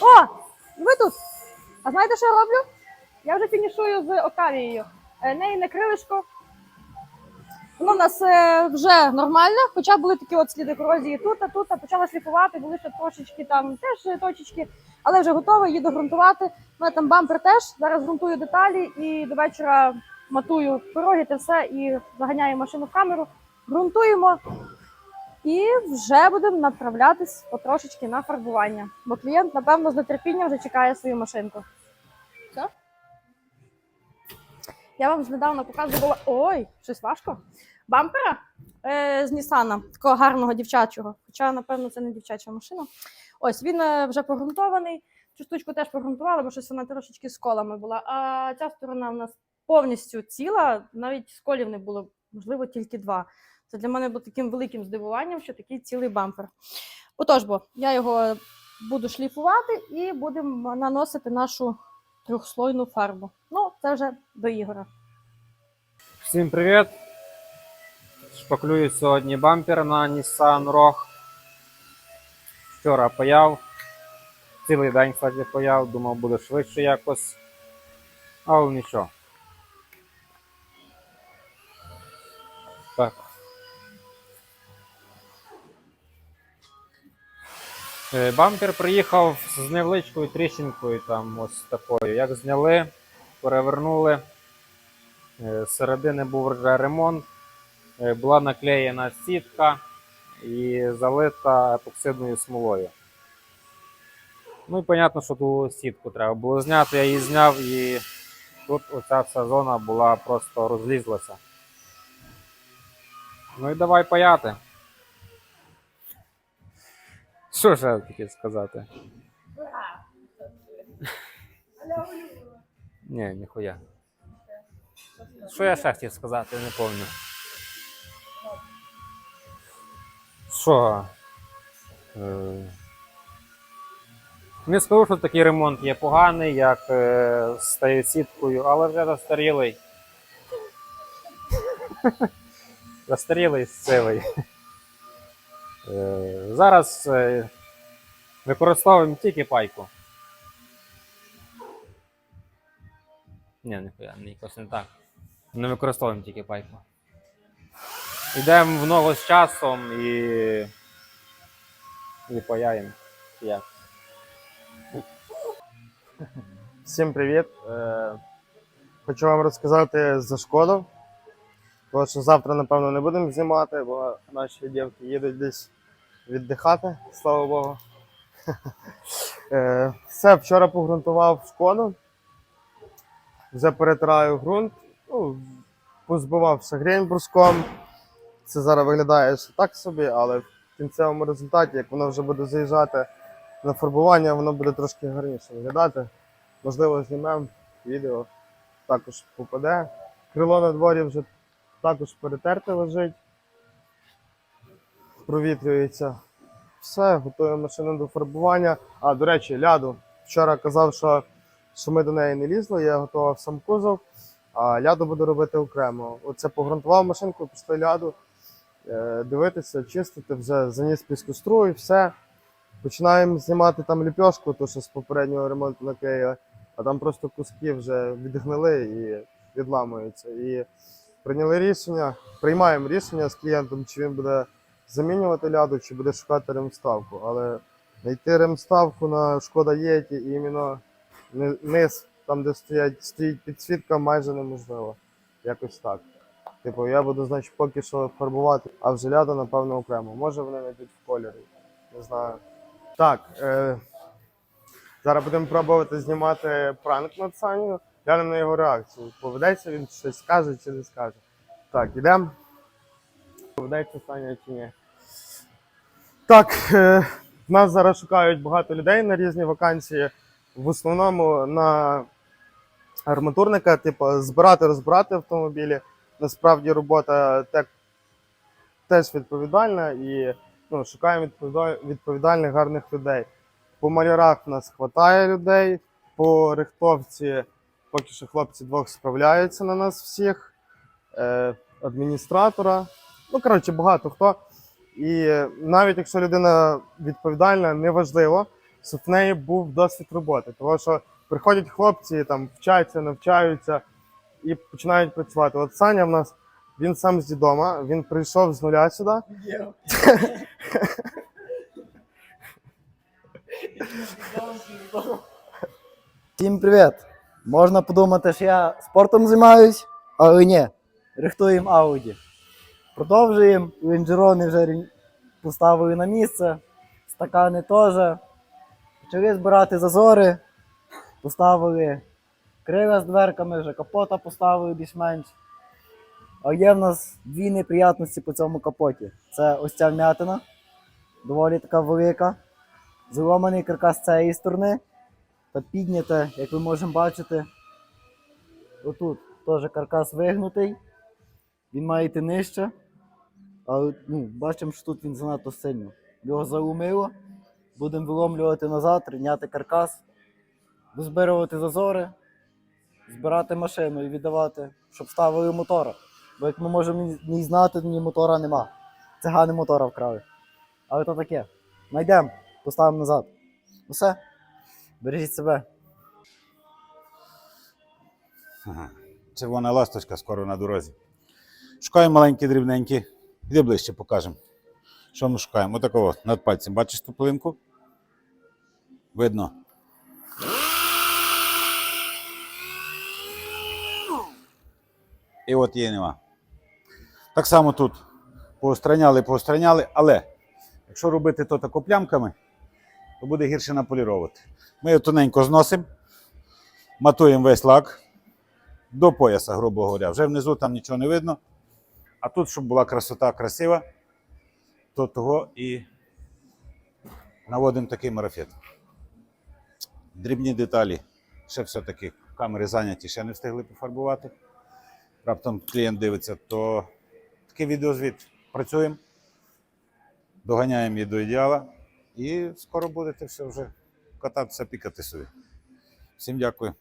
О! Ви тут! А знаєте, що я роблю? Я вже фінішую з Окавією. Е, Неї не крилишко. Воно в нас е, вже нормально, хоча були такі от сліди корозії тут, а тут, а почала шліфувати, були ще трошечки там теж е, точечки, але вже готова, їду ґрунтувати. У мене там бампер теж. Зараз ґрунтую деталі і до вечора матую пороги та все і заганяю машину в камеру. Ґрунтуємо і вже будемо направлятись потрошечки на фарбування. Бо клієнт, напевно, з нетерпінням вже чекає свою машинку. Все? Я вам недавно показувала. Ой, щось важко. Бампера е, з Нісана, такого гарного дівчачого. Хоча, напевно, це не дівчача машина. Ось він е, вже погрунтований. Цю штучку теж погрунтували, бо щось вона трошечки з колами була. А ця сторона в нас повністю ціла, навіть сколів не було, можливо, тільки два. Це для мене було таким великим здивуванням, що такий цілий бампер. Отож, бо я його буду шліфувати і будемо наносити нашу трьохслойну фарбу. Ну, це вже до Ігора. Всім привіт! Шпаклюю сьогодні бампер на Nissan Rogue. Вчора паяв. Цілий день, кстати, паяв, думав буде швидше якось. Але нічого. Бампер приїхав з невеличкою тріщинкою, там ось такою. Як зняли, перевернули. Е, З середини був вже ремонт, е, була наклеєна сітка і залита епоксидною смолою. Ну і понятно, що ту сітку треба було зняти. Я її зняв і тут оця вся зона була просто розлізлася. Ну і давай паяти. Що ще таке сказати? Ні, ніхуя. Що я ще хотів сказати, не пам'ятаю. Що? Е, Не скажу, що такий ремонт є поганий, як е, з тією сіткою, але вже застарілий. Застарілий сивий. Е, Зараз е, використовуємо тільки пайку. Ні, ніхуя, ні, якось не так. Не використовуємо тільки пайку. Йдемо в ногу з часом і. і паяємо. Як? Всім привіт! Е, Хочу вам розказати за шкоду. Тому що завтра, напевно, не будемо знімати, бо наші дівки їдуть десь віддихати, слава Богу. Е, Все, вчора погрунтував шкоду. Вже перетираю ґрунт. Ну, позбивався грінь бруском. Це зараз виглядає ще так собі, але в кінцевому результаті, як воно вже буде заїжджати на фарбування, воно буде трошки гарніше виглядати. Можливо, знімемо відео, також попаде. Крило на дворі вже також перетерте лежить, провітрюється. Все, готуємо машину до фарбування. А, до речі, ляду. Вчора казав, що, що ми до неї не лізли, я готував сам кузов, а ляду буду робити окремо. Оце погрунтував машинку, пішли ляду, е, дивитися, чистити, вже заніс піскостру і все. Починаємо знімати там ліпьошку, то що з попереднього ремонту наклеїли, а там просто куски вже відгнили і відламуються. І прийняли рішення, приймаємо рішення з клієнтом, чи він буде замінювати ляду, чи буде шукати ремставку. Але знайти ремставку на шкода Єті і іменно низ, там де стоять, стоїть підсвітка, майже неможливо. Якось так. Типу, я буду, значить, поки що фарбувати, а вже ляда, напевно, окремо. Може вони знайдуть в кольорі. Не знаю. Так, е, зараз будемо пробувати знімати пранк над Саню. Глянемо на його реакцію. Поведеться він щось скаже чи не скаже. Так, ідемо. Поведеться Саня чи ні. Так, е, нас зараз шукають багато людей на різні вакансії. В основному на арматурника, типу, збирати, розбирати автомобілі. Насправді робота так, теж відповідальна і ну, шукаємо відповідальних гарних людей. По малярах в нас вистачає людей, по рихтовці поки що хлопці двох справляються на нас всіх, е, адміністратора. Ну, коротше, багато хто. І навіть якщо людина відповідальна, неважливо. щоб в неї був досвід роботи. Тому що приходять хлопці, там вчаться, навчаються і починають працювати. От Саня в нас він сам з дідома, він прийшов з нуля сюди. Всім привіт! Можна подумати, що я спортом займаюсь, але ні. Рихтуємо Ауді. Продовжуємо. Лінджерони вже поставили на місце. Стакани теж. Почали збирати зазори. Поставили крила з дверками, вже капота поставили більш-менш. А є в нас дві неприятності по цьому капоті. Це ось ця вмятина, доволі така велика. Зломаний каркас з цієї сторони та підняте, як ви можемо бачити. Отут теж каркас вигнутий. Він має йти нижче. Але ну, бачимо, що тут він занадто сильно. Його заломило. Будемо виломлювати назад, рівняти каркас, дозбирувати зазори, збирати машину і віддавати, щоб ставили мотора. Бо як ми можемо ні знати, ні мотора нема. Цигани мотора вкрали. Але то таке. Найдемо, поставимо назад. Усе. Бережіть себе. Ага. Червона ласточка скоро на дорозі. Шукаємо маленькі дрібненькі. Іди ближче покажемо. Що ми шукаємо? Отакого над пальцем. Бачиш ту пилинку? Видно. І от її нема. Так само тут. Поостраняли, поостраняли, але якщо робити то тако плямками, то буде гірше наполіровувати. Ми його тоненько зносимо, матуємо весь лак до пояса, грубо говоря. Вже внизу там нічого не видно. А тут, щоб була красота красива, то того і наводимо такий марафет. Дрібні деталі. Ще все-таки камери зайняті, ще не встигли пофарбувати. Раптом клієнт дивиться, то такий відеозвіт. Працюємо, доганяємо її до ідеала. І скоро будете все вже кататися, пікати собі. Всім дякую.